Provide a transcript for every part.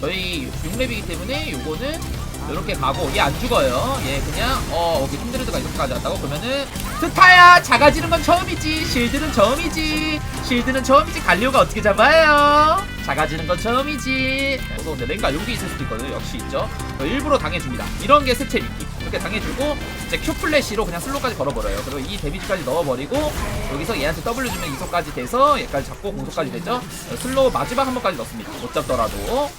저희 6렙이기 때문에 요거는 이렇게 가고 얘 안 죽어요. 얘 그냥 어 여기 힌드레드가 이렇게까지 왔다고? 그러면은 스타야! 작아지는 건 처음이지. 실드는 처음이지. 실드는 처음이지. 갈리오가 어떻게 잡아요? 작아지는 건 처음이지. 저도 근데 랭가 여기 있을 수도 있거든요. 역시 있죠. 저 일부러 당해줍니다. 이런 게 스텝 있기. 이렇게 당해주고 이제 큐 플래시로 그냥 슬로까지 걸어버려요. 그리고 이 데미지까지 넣어버리고 여기서 얘한테 W 주면 이속까지 돼서 얘까지 잡고 공속까지 되죠. 슬로우 마지막 한 번까지 넣습니다. 못 잡더라도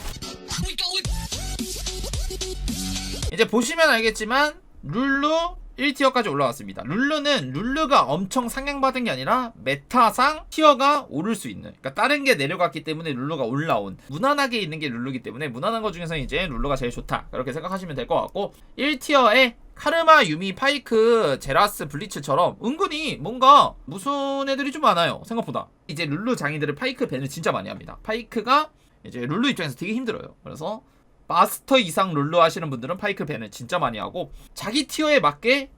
이제 보시면 알겠지만 룰루 1티어까지 올라왔습니다. 룰루는 룰루가 엄청 상향받은 게 아니라 메타상 티어가 오를 수 있는 그러니까 다른 게 내려갔기 때문에 룰루가 올라온 무난하게 있는 게 룰루기 때문에 무난한 것 중에서 이제 룰루가 제일 좋다. 그렇게 생각하시면 될 것 같고 1티어에 카르마, 유미, 파이크, 제라스, 블리츠처럼 은근히 뭔가 무슨 애들이 좀 많아요. 생각보다. 이제 룰루 장인들은 파이크 밴을 진짜 많이 합니다. 파이크가 이제 룰루 입장에서 되게 힘들어요 그래서 마스터 이상 룰루 하시는 분들은 파이크 밴을 진짜 많이 하고 자기 티어에 맞게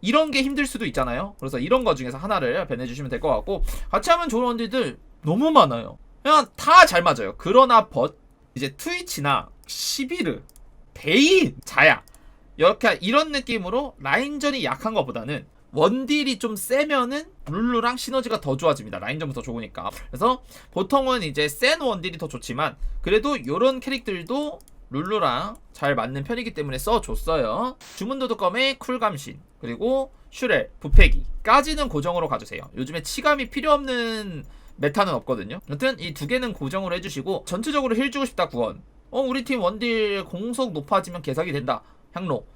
이런 게 힘들 수도 있잖아요. 그래서 이런 거 중에서 하나를 밴해 주시면 될 것 같고 같이 하면 좋은 원딜들 너무 많아요. 그냥 다 잘 맞아요. 그러나 벗 이제 트위치나 시비르, 베인, 자야 이렇게 이런 느낌으로 라인전이 약한 것보다는 원딜이 좀 세면은 룰루랑 시너지가 더 좋아집니다. 라인전부터 좋으니까. 그래서 보통은 이제 센 원딜이 더 좋지만 그래도 요런 캐릭들도 룰루랑 잘 맞는 편이기 때문에 써줬어요. 주문도둑검의 쿨감신 그리고 슈렐, 부패기까지는 고정으로 가주세요. 요즘에 치감이 필요 없는 메타는 없거든요. 여튼 이 두 개는 고정으로 해주시고 전체적으로 힐 주고 싶다 구원. 어 우리 팀 원딜 공속 높아지면 개사기 된다. 향로.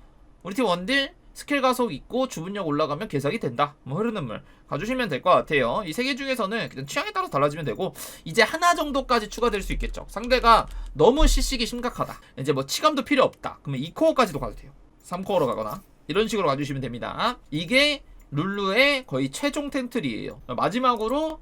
우리 팀 원딜 스킬 가속 있고 주문력 올라가면 개사기 된다. 뭐 흐르는 물 가주시면 될 것 같아요. 이 세 개 중에서는 그냥 취향에 따라 달라지면 되고 이제 하나 정도까지 추가될 수 있겠죠. 상대가 너무 시식이 심각하다. 이제 뭐 치감도 필요 없다. 그러면 2코어까지도 가도 돼요. 3코어로 가거나 이런 식으로 가주시면 됩니다. 이게 룰루의 거의 최종 텐트리예요. 마지막으로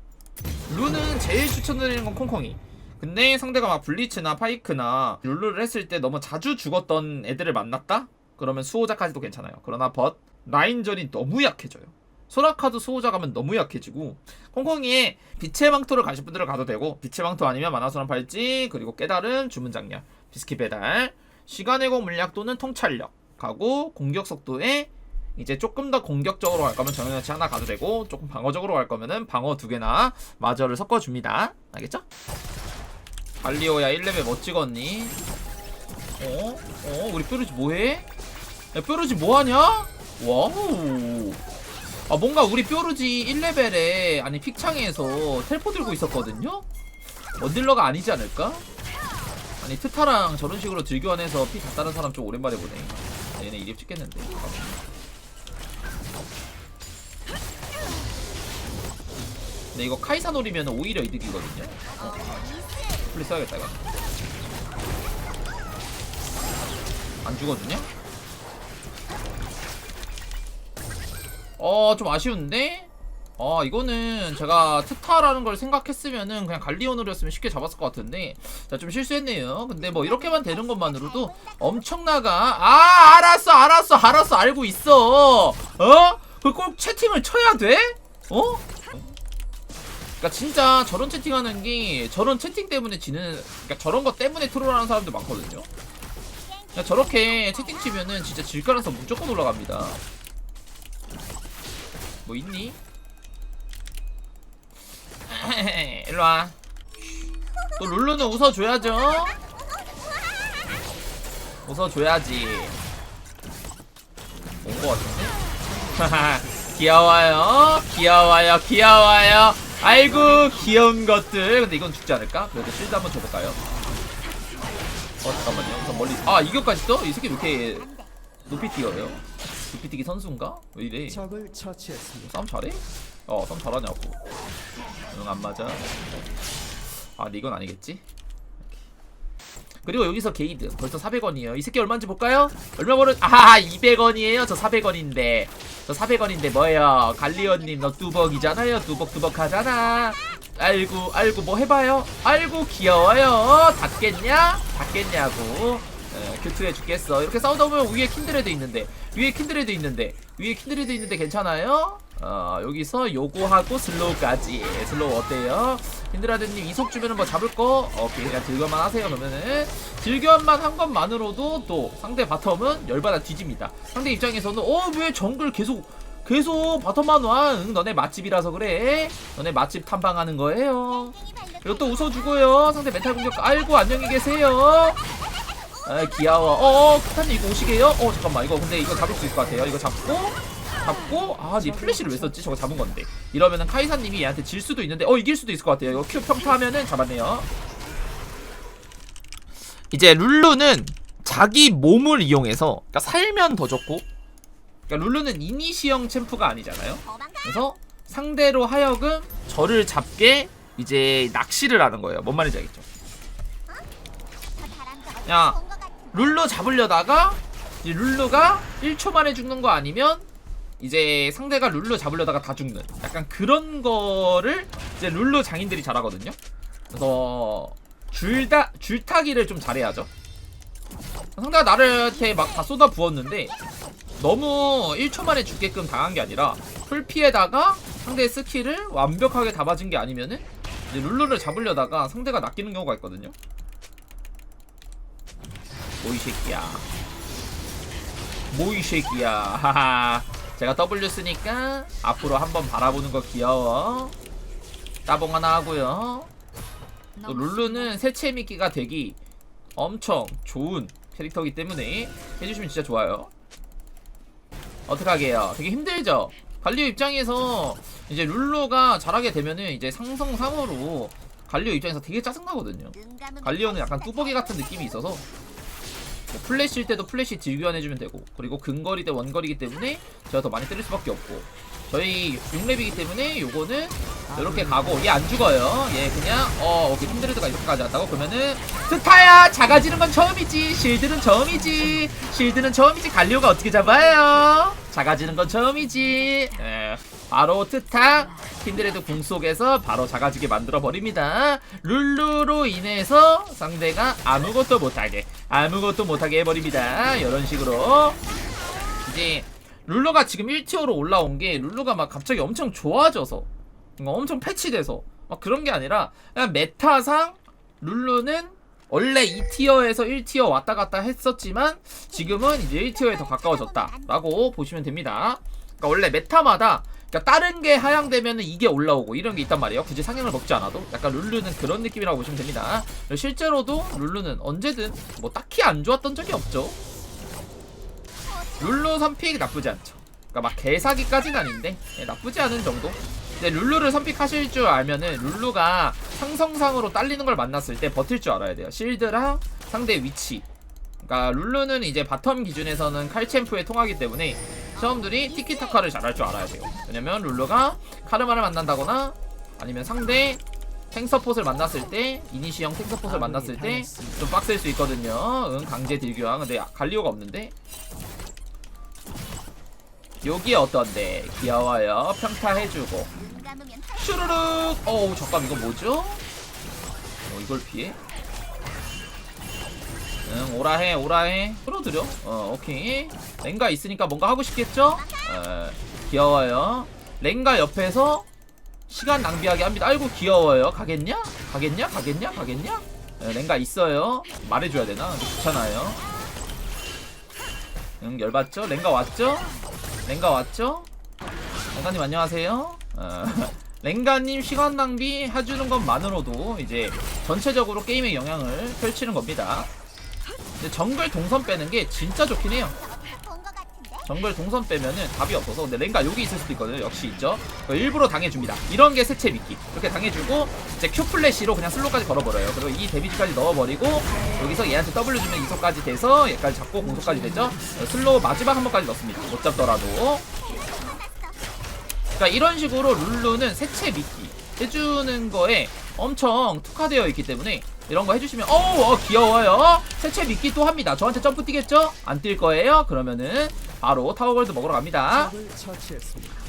룰은 제일 추천드리는 건 콩콩이. 근데 상대가 막 블리츠나 파이크나 룰루를 했을 때 너무 자주 죽었던 애들을 만났다? 그러면 수호자까지도 괜찮아요. 그러나 벗 라인전이 너무 약해져요. 소라카도 수호자 가면 너무 약해지고 콩콩이에 빛의 망토를 가실 분들은 가도 되고 빛의 망토 아니면 만화소란 팔찌 그리고 깨달은 주문 장렬 비스킷 배달 시간의 공 물약 또는 통찰력 가고 공격 속도에 이제 조금 더 공격적으로 갈 거면 정형여치 하나 가도 되고 조금 방어적으로 갈 거면은 방어 두 개나 마저를 섞어줍니다 알겠죠? 발리오야 1레벨 뭐 찍었니? 어? 어? 우리 뾰루지 뭐해? 야 뾰루지 뭐하냐? 와우 아 뭔가 우리 뾰루지 1레벨에 아니 픽창에서 텔포 들고 있었거든요? 원딜러가 아니지 않을까? 아니 트타랑 저런 식으로 들교환해서 피 다 따는 사람 좀 오랜만에 보네 아, 얘네 이립 찍겠는데 근데 이거 카이사 노리면 오히려 이득이거든요 어? 플리 써야겠다 이거 안 죽어주냐? 어, 좀 아쉬운데? 어, 이거는 제가 트타라는 걸 생각했으면은 그냥 갈리오노렸으면 쉽게 잡았을 것 같은데. 자, 좀 실수했네요. 근데 뭐 이렇게만 되는 것만으로도 엄청나가. 아, 알았어, 알았어, 알았어, 알고 있어. 어? 그꼭 채팅을 쳐야 돼? 어? 그러니까 진짜 저런 채팅하는 게 저런 채팅 때문에 지는 그러니까 저런 거 때문에 트롤하는 사람들 많거든요. 저렇게 채팅 치면은 진짜 질 가능성 무조건 올라갑니다. 뭐 있니? 일로와 또 룰루는 웃어줘야죠 웃어줘야지 온 거 같은데? 귀여워요 귀여워요 귀여워요 아이고 귀여운 것들 근데 이건 죽지 않을까? 그래도 실드 한번 줘볼까요? 어 잠깐만요 우선 멀리 아 이격까지 떠? 이 새끼 왜 이렇게 높이 뛰어요? 뛰기 선수인가? 왜 이래? 적을 처치했습니다. 싸움 잘해? 어 싸움 잘하냐고. 응안 맞아. 아 이건 아니겠지? 그리고 여기서 게이드 벌써 400원이에요. 이 새끼 얼마인지 볼까요? 얼마 벌은 아 200원이에요? 저 400원인데. 저 400원인데 뭐예요? 갈리언님 너 뚜벅이잖아요. 뚜벅뚜벅 하잖아. 알고 알고 뭐 해봐요? 알고 귀여워요. 닿겠냐? 닿겠냐고 에, 큐트해 죽겠어. 이렇게 싸우다 보면 위에 킨드레드 있는데 위에 킨드레드 있는데 위에 킨드레드 있는데 괜찮아요? 어, 여기서 요거하고 슬로우까지. 슬로우 어때요? 힌드라드님 이석 주면은 뭐 잡을 거? 오케이 그냥 들교만 하세요 그러면은. 들교만 한 것만으로도 또 상대 바텀은 열받아 뒤집니다. 상대 입장에서는 어 왜 정글 계속 계속 바텀만 와? 응, 너네 맛집이라서 그래. 너네 맛집 탐방하는 거예요. 그리고 또 웃어주고요. 상대 멘탈 공격 아이고 안녕히 계세요 아 귀여워. 어어 크타님 이거 오시게요? 어 잠깐만. 이거 근데 이거 잡을 수 있을 것 같아요. 이거 잡고 잡고. 아니 플래시를 왜 썼지? 저거 잡은 건데. 이러면은 카이사님이 얘한테 질 수도 있는데 어 이길 수도 있을 것 같아요. 이거 큐 평타하면은 잡았네요. 이제 룰루는 자기 몸을 이용해서 그러니까 살면 더 좋고 그러니까 룰루는 이니시형 챔프가 아니잖아요. 그래서 상대로 하여금 저를 잡게 이제 낚시를 하는 거예요. 뭔 말인지 알겠죠? 야 룰루 잡으려다가 이 룰루가 1초 만에 죽는 거 아니면 이제 상대가 룰루 잡으려다가 다 죽는 약간 그런 거를 이제 룰루 장인들이 잘하거든요. 그래서 줄다 줄타기를 좀 잘해야죠. 상대가 나를한테 막다 쏟아 부었는데 너무 1초 만에 죽게끔 당한 게 아니라 풀 피에다가 상대의 스킬을 완벽하게 다 맞은 게 아니면은 이제 룰루를 잡으려다가 상대가 낚이는 경우가 있거든요. 뭐이 새끼야. 뭐이 새끼야. 하하. 제가 W 쓰니까 앞으로 한번 바라보는 거 귀여워. 따봉 하나 하고요. 또 룰루는 새채 미끼가 되기 엄청 좋은 캐릭터이기 때문에 해주시면 진짜 좋아요. 어떡하게 해요? 되게 힘들죠? 갈리오 입장에서 이제 룰루가 잘하게 되면은 이제 상성 3으로 갈리오 입장에서 되게 짜증나거든요. 갈리오는 약간 뚜벅이 같은 느낌이 있어서 뭐 플래시일 때도 플래시 딜교환 해주면 되고 그리고 근거리 대 원거리기 때문에 제가 더 많이 때릴 수밖에 없고 저희 6렙이기 때문에 요거는 이렇게 가고 얘 안 죽어요. 얘 그냥 어 오케이 힘드레드가 이렇게까지 한다고? 그러면은 스타야! 작아지는 건 처음이지. 실드는 처음이지. 실드는 처음이지. 갈리오가 어떻게 잡아요 작아지는 건 처음이지. 에, 바로 트타 킨드레드 궁 속에서 바로 작아지게 만들어 버립니다. 룰루로 인해서 상대가 아무것도 못하게 아무것도 못하게 해버립니다. 이런 식으로. 이제 룰루가 지금 1티어로 올라온 게 룰루가 막 갑자기 엄청 좋아져서 엄청 패치돼서 막 그런 게 아니라 그냥 메타상 룰루는 원래 2티어에서 1티어 왔다 갔다 했었지만 지금은 이제 1티어에 더 가까워졌다라고 보시면 됩니다. 그러니까 원래 메타마다 그러니까 다른 게 하향되면은 이게 올라오고 이런 게 있단 말이에요. 굳이 상향을 먹지 않아도 약간 룰루는 그런 느낌이라고 보시면 됩니다. 실제로도 룰루는 언제든 뭐 딱히 안 좋았던 적이 없죠. 룰루 선픽 나쁘지 않죠. 그러니까 막 개사기까지는 아닌데 예, 나쁘지 않은 정도. 근데 룰루를 선픽하실 줄 알면은 룰루가 상성상으로 딸리는 걸 만났을 때 버틸 줄 알아야 돼요. 실드랑 상대 위치. 그러니까 룰루는 이제 바텀 기준에서는 칼챔프에 통하기 때문에 시험들이 티키타카를 잘할 줄 알아야 돼요. 왜냐면 룰루가 카르마를 만난다거나 아니면 상대 탱서폿을 만났을 때 이니시형 탱서폿을 만났을 때 좀 빡셀 수 있거든요. 응 강제 딜교환. 근데 갈리오가 없는데 여기 어떤데 귀여워요 평타 해주고 슈르륵 어우 잠깐 이거 뭐죠? 어 이걸 피해? 응 오라해 오라해 풀어드려 어 오케이 랭가 있으니까 뭔가 하고 싶겠죠? 어 귀여워요 랭가 옆에서 시간 낭비하게 합니다 아이고 귀여워요 가겠냐? 가겠냐? 가겠냐? 가겠냐? 네, 랭가 있어요 말해줘야 되나? 귀찮아요 응 열받죠? 랭가 왔죠? 랭가 왔죠? 랭가님 안녕하세요. 어, 랭가님 시간 낭비 해주는 것만으로도 이제 전체적으로 게임에 영향을 펼치는 겁니다. 근데 정글 동선 빼는 게 진짜 좋긴 해요. 정글 동선 빼면은 답이 없어서 근데 랭가 여기 있을 수도 있거든요. 역시 있죠. 일부러 당해줍니다. 이런 게 세체 미끼. 이렇게 당해주고 이제 큐 플래시로 그냥 슬로까지 걸어버려요. 그리고 이 데미지까지 넣어버리고 여기서 얘한테 W 주면 이속까지 돼서 얘까지 잡고 공속까지 되죠. 어, 슬로우 마지막 한 번까지 넣습니다. 못 잡더라도. 그러니까 이런 식으로 룰루는 세체 미끼 해주는 거에 엄청 특화되어 있기 때문에 이런 거 해주시면 어우 어, 귀여워요 세체 미끼 또 합니다 저한테 점프 뛰겠죠? 안 뛸 거예요? 그러면은 바로 타워골드 먹으러 갑니다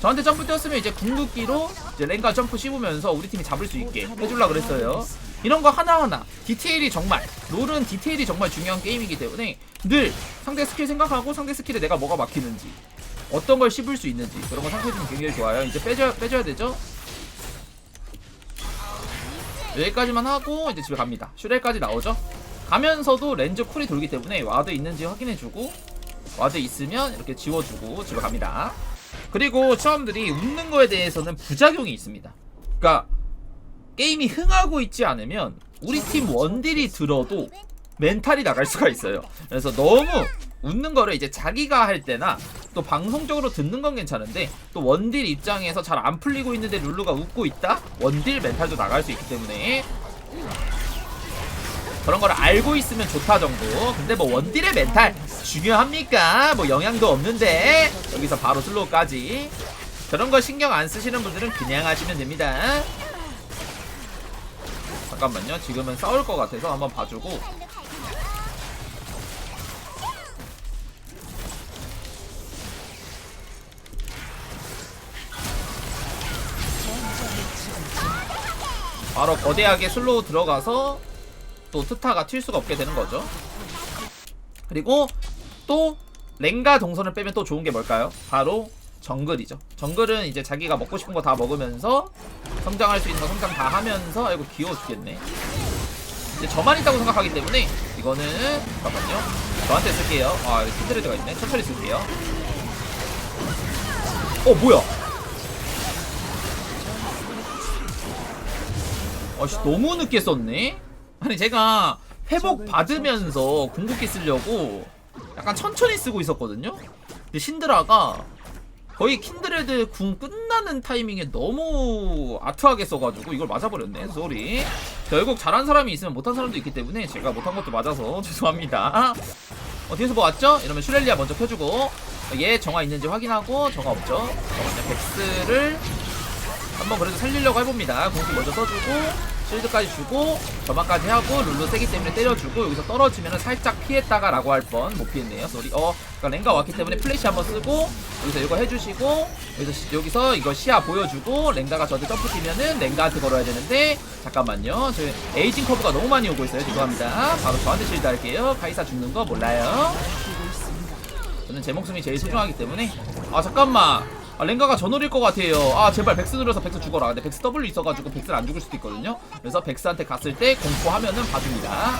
저한테 점프 뛰었으면 이제 궁극기로 이제 랭가 점프 씹으면서 우리 팀이 잡을 수 있게 해줄라 그랬어요 이런 거 하나하나 디테일이 정말 롤은 디테일이 정말 중요한 게임이기 때문에 늘 상대 스킬 생각하고 상대 스킬에 내가 뭐가 막히는지 어떤 걸 씹을 수 있는지 그런 거 상태해주면 굉장히 좋아요. 이제 빼줘야, 빼줘야 되죠? 여기까지만 하고 이제 집에 갑니다. 슈렐까지 나오죠? 가면서도 렌즈 쿨이 돌기 때문에 와드 있는지 확인해주고 와드 있으면 이렇게 지워주고 집에 갑니다. 그리고 처음들이 웃는 거에 대해서는 부작용이 있습니다. 그러니까 게임이 흥하고 있지 않으면 우리 팀 원딜이 들어도 멘탈이 나갈 수가 있어요. 그래서 너무 웃는 거를 이제 자기가 할 때나 또 방송적으로 듣는 건 괜찮은데 또 원딜 입장에서 잘 안 풀리고 있는데 룰루가 웃고 있다? 원딜 멘탈도 나갈 수 있기 때문에 그런 걸 알고 있으면 좋다 정도. 근데 뭐 원딜의 멘탈 중요합니까? 뭐 영향도 없는데 여기서 바로 슬로우까지 그런 거 신경 안 쓰시는 분들은 그냥 하시면 됩니다. 잠깐만요. 지금은 싸울 것 같아서 한번 봐주고 바로 거대하게 슬로우 들어가서 또 트타가 튈 수가 없게 되는 거죠. 그리고 또 랭가 동선을 빼면 또 좋은 게 뭘까요? 바로 정글이죠. 정글은 이제 자기가 먹고 싶은 거 다 먹으면서 성장할 수 있는 거 성장 다 하면서 아이고 귀여워 죽겠네. 이제 저만 있다고 생각하기 때문에 이거는 잠깐만요. 저한테 쓸게요. 아 여기 스트레드가 있네. 천천히 쓸게요. 어 뭐야? 아씨 너무 늦게 썼네. 아니 제가 회복 받으면서 궁극기 쓰려고 약간 천천히 쓰고 있었거든요. 근데 신드라가 거의 킨드레드 궁 끝나는 타이밍에 너무 아트하게 써가지고 이걸 맞아버렸네. 쏘리. 결국 잘한 사람이 있으면 못한 사람도 있기 때문에 제가 못한 것도 맞아서 죄송합니다. 어, 뒤에서 뭐 왔죠? 이러면 슈렐리아 먼저 펴주고 얘 정화 있는지 확인하고 정화 없죠? 잠깐만요. 백스를 한번 그래도 살리려고 해봅니다. 공기 먼저 써주고 실드까지 주고 점화까지 하고 룰루 세기 때문에 때려주고 여기서 떨어지면 살짝 피했다가 라고 할 뻔. 못 피했네요. 쏘리. 어 그러니까 랭가 왔기 때문에 플래시 한번 쓰고 여기서 이거 해주시고 여기서, 시- 여기서 이거 시야 보여주고 랭가가 저한테 점프 뛰면은 랭가한테 걸어야 되는데 잠깐만요. 저 에이징 커브가 너무 많이 오고 있어요. 죄송합니다. 바로 저한테 실드 할게요. 카이사 죽는 거 몰라요. 저는 제 목숨이 제일 소중하기 때문에. 아 잠깐만 아, 랭가가 저 노릴 것 같아요. 아 제발 백스 눌러서 백스 죽어라. 근데 백스 W 있어가지고 백스를 안 죽을 수도 있거든요. 그래서 백스한테 갔을 때 공포하면은 봐줍니다.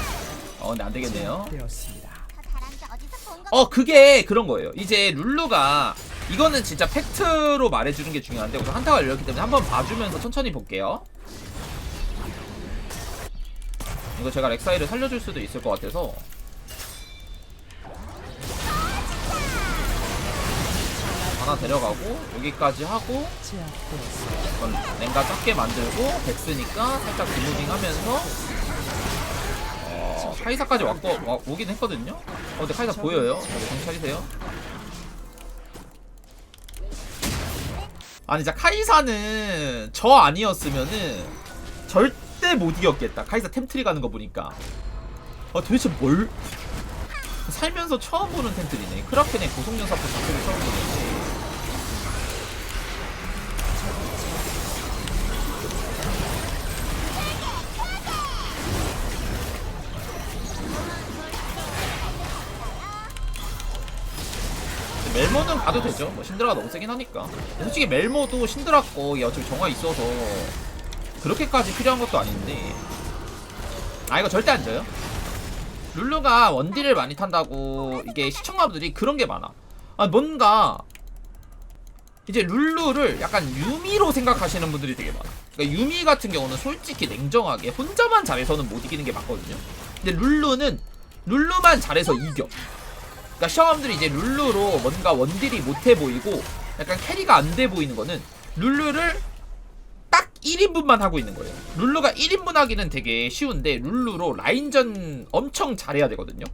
어 근데 안 되겠네요. 어 그게 그런 거예요. 이제 룰루가 이거는 진짜 팩트로 말해주는 게 중요한데 우선 한타가 열렸기 때문에 한번 봐주면서 천천히 볼게요. 이거 제가 렉사이를 살려줄 수도 있을 것 같아서 하나 데려가고 여기까지 하고 이건 랭가 작게 만들고 백스니까 살짝 디무빙 하면서 어, 카이사까지 왔고 와, 오긴 했거든요. 어, 근데 카이사 보여요. 다들 정신 차리세요. 아니 진짜 카이사는 저 아니었으면은 절대 못 이겼겠다. 카이사 템트리 가는 거 보니까. 아 도대체 뭘 살면서 처음 보는 템트리네. 크라켄의 고속연사포 자체를 처음 보는 멜모는 가도 되죠. 뭐 신드라가 너무 세긴 하니까. 솔직히 멜모도 신드라 거 어차피 정화 있어서 그렇게까지 필요한 것도 아닌데. 아 이거 절대 안 져요. 룰루가 원딜을 많이 탄다고 이게 시청자분들이 그런 게 많아. 아 뭔가 이제 룰루를 약간 유미로 생각하시는 분들이 되게 많아. 그러니까 유미 같은 경우는 솔직히 냉정하게 혼자만 잘해서는 못 이기는 게 맞거든요. 근데 룰루는 룰루만 잘해서 이겨. 그러니까 시청자분들이 이제 룰루로 뭔가 원딜이 못해 보이고 약간 캐리가 안 돼 보이는 거는 룰루를 딱 1인분만 하고 있는 거예요. 룰루가 1인분 하기는 되게 쉬운데 룰루로 라인전 엄청 잘해야 되거든요.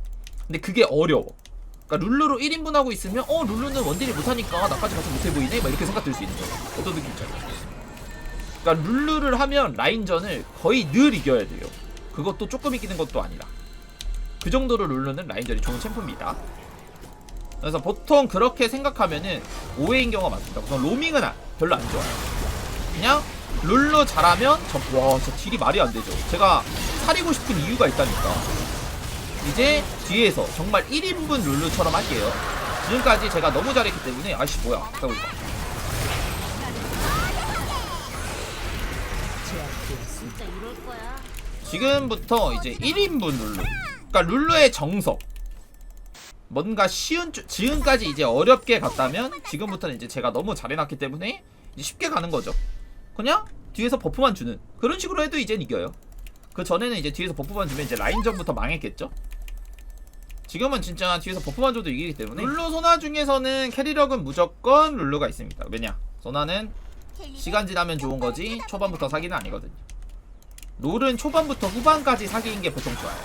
근데 그게 어려워. 그러니까 룰루로 1인분 하고 있으면 어 룰루는 원딜이 못하니까 나까지 가서 못해 보이네 막 이렇게 생각 들 수 있는 거예요. 어떤 느낌 있잖아요. 그러니까 룰루를 하면 라인전을 거의 늘 이겨야 돼요. 그것도 조금 이기는 것도 아니라. 그 정도로 룰루는 라인전이 좋은 챔프입니다. 그래서 보통 그렇게 생각하면은 오해인 경우가 많습니다. 우선 로밍은 아- 별로 안 좋아요. 그냥 룰루 잘하면 저, 와, 저 딜이 말이 안 되죠. 제가 사리고 싶은 이유가 있다니까. 이제 뒤에서 정말 1인분 룰루처럼 할게요. 지금까지 제가 너무 잘했기 때문에 아씨 뭐야 거야. 지금부터 이제 1인분 룰루. 그러니까 룰루의 정석. 뭔가 쉬운 주- 지금까지 이제 어렵게 갔다면 지금부터는 이제 제가 너무 잘해놨기 때문에 쉽게 가는 거죠. 그냥 뒤에서 버프만 주는 그런 식으로 해도 이젠 이겨요. 그 전에는 이제 뒤에서 버프만 주면 이제 라인전부터 망했겠죠. 지금은 진짜 뒤에서 버프만 줘도 이기기 때문에 룰루 소나 중에서는 캐리력은 무조건 룰루가 있습니다. 왜냐? 소나는 시간 지나면 좋은 거지 초반부터 사기는 아니거든요. 롤은 초반부터 후반까지 사기인 게 보통 좋아요.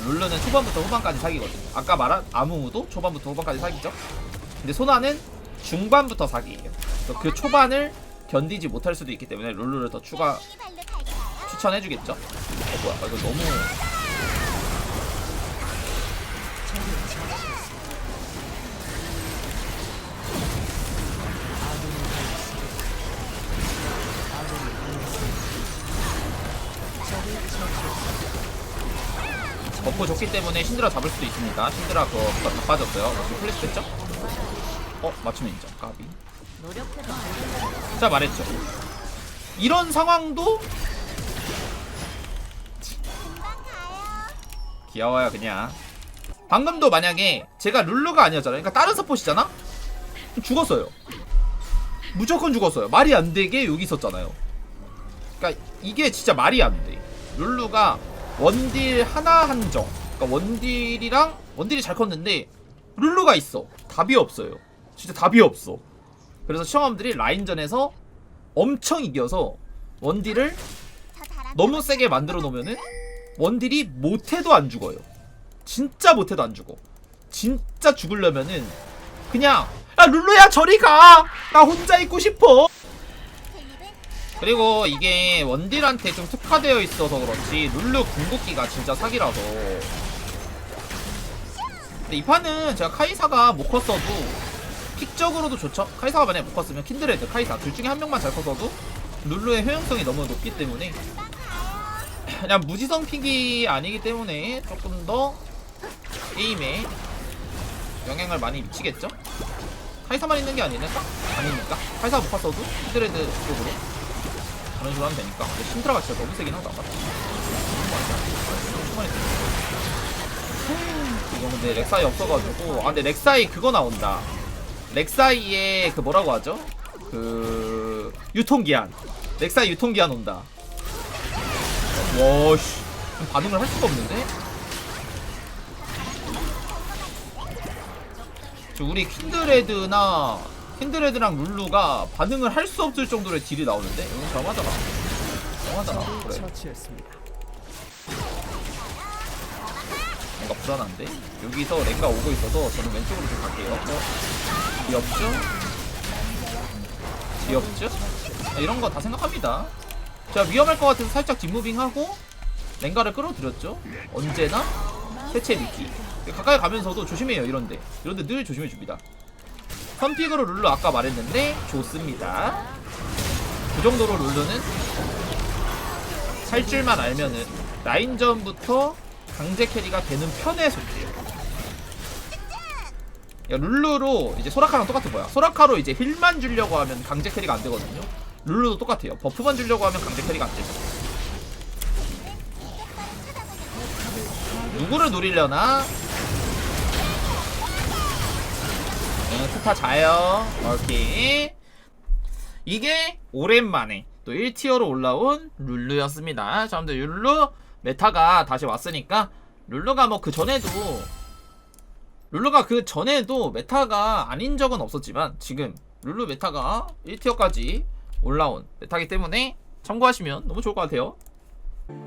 룰루는 초반부터 후반까지 사기거든요. 아까 말한 아무무도 초반부터 후반까지 사기죠. 근데 소나는 중반부터 사기예요. 그래서 그 초반을 견디지 못할 수도 있기 때문에 룰루를 더 추가 추천해주겠죠. 어 뭐야? 아, 이거 너무 버프 좋기 때문에 신드라 잡을 수도 있습니다. 신드라 그거 다 빠졌어요. 지금 플래시 됐죠? 어 맞추면 인정. 까비. 자 말했죠. 이런 상황도 귀여워요 그냥. 방금도 만약에 제가 룰루가 아니었잖아요. 그러니까 다른. 그럼 죽었어요. 무조건 죽었어요. 말이 안 되게 여기 있었잖아요. 그러니까 이게 진짜 말이 안 돼. 룰루가 원딜 하나 한정. 그러니까 원딜이랑 원딜이 잘 컸는데 룰루가 있어. 답이 없어요. 진짜 답이 없어. 그래서 시청자분들이 라인전에서 엄청 이겨서 원딜을 너무 세게 만들어 놓으면은 원딜이 못해도 안 죽어요. 진짜 못해도 안 죽어. 진짜 죽으려면은 그냥 야 룰루야 저리 가. 나 혼자 있고 싶어. 그리고 이게 원딜한테 좀 특화되어 있어서 그렇지 룰루 궁극기가 진짜 사기라서. 근데 이 판은 제가 카이사가 못 컸어도 픽적으로도 좋죠. 카이사가 만약에 못 컸으면 킨드레드, 카이사 둘 중에 한 명만 잘 컸어도 룰루의 효용성이 너무 높기 때문에 그냥 무지성 픽이 아니기 때문에 조금 더 게임에 영향을 많이 미치겠죠. 카이사만 있는 게 아니니까 아니니까 카이사 못 컸어도 킨드레드 쪽으로 그런 식으로 하면 되니까. 근데 신드라가 진짜 너무 세긴 하다. 이거 근데 렉사이 없어가지고 아 근데 렉사이 그거 나온다 렉사이의 그 뭐라고 하죠? 그 유통기한 렉사이 유통기한 온다 와씨 반응을 할 수가 없는데? 저 우리 킨드레드나 킨드레드랑 룰루가 반응을 할 수 없을 정도의 딜이 나오는데? 이건 저하잖아 저하잖아 그래 뭔가 불안한데? 여기서 랭가 오고 있어서 저는 왼쪽으로 좀 갈게요. 어? 귀엽죠? 귀엽죠? 아, 이런 거 다 생각합니다. 제가 위험할 것 같아서 살짝 뒷무빙하고 랭가를 끌어들였죠? 언제나 해체 미끼. 가까이 가면서도 조심해요, 이런데. 이런데 늘 조심해줍니다. 선픽으로 룰루 아까 말했는데 좋습니다. 그 정도로 룰루는 살 줄만 알면은 라인전부터 강제 캐리가 되는 편에 속해요. 야, 룰루로 이제 소라카랑 똑같은 거야. 소라카로 이제 힐만 주려고 하면 강제 캐리가 안 되거든요. 룰루도 똑같아요. 버프만 주려고 하면 강제 캐리가 안 되죠. 누구를 노리려나? 네, 스타 자요. 오케이. 이게 오랜만에 또 1티어로 올라온 룰루였습니다. 자, 여러분들 룰루 메타가 다시 왔으니까 룰루가 뭐 그 전에도 룰루가 그 전에도 메타가 아닌 적은 없었지만 지금 룰루 메타가 1티어까지 올라온 메타기 때문에 참고하시면 너무 좋을 것 같아요.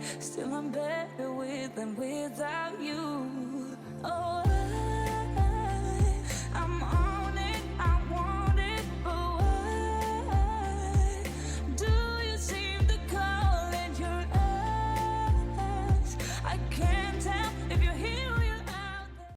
Still, I'm better with than without you.